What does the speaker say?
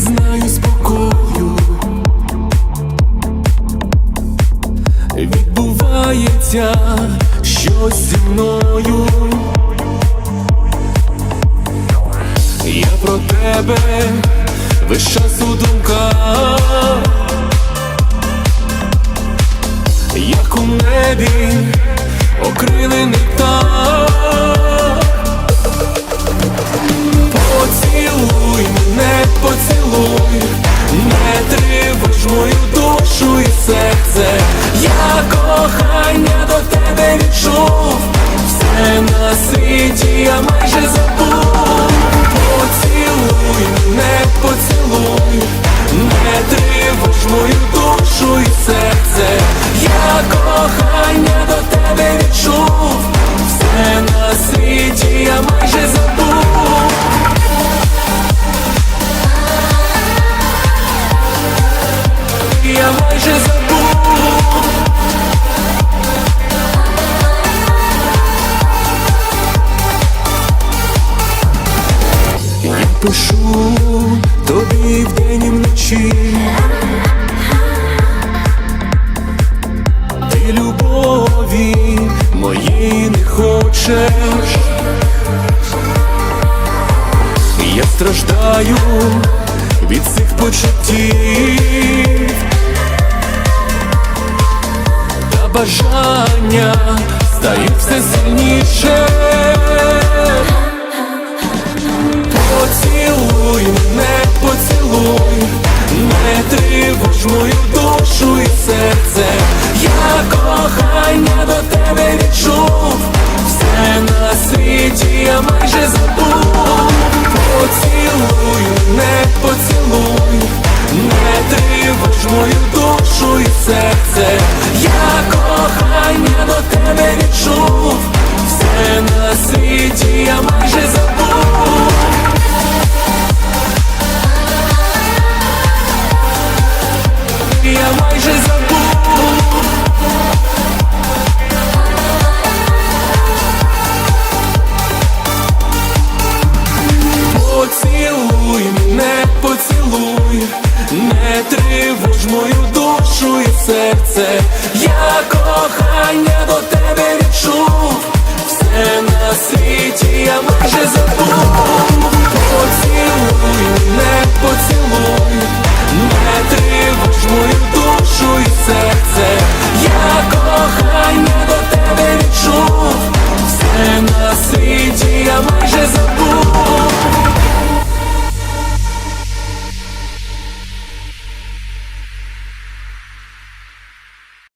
знаю спокою. Відбувається щось зі мною. Я про тебе весь час у думках, як у небі окрилений птах. Все на я майже забув. Поцілуй не поцілуй, пишу тобі вдень і вночі. Ти любові моєї не хочеш. Я страждаю від цих почуттів та бажання стають все сильніше. Я майже забув. Поцілуй не поцілуй, не тривож мою душу і серце. Я кохання до тебе відчув, серце. Я кохання до тебе відчув, все на світі я майже забув.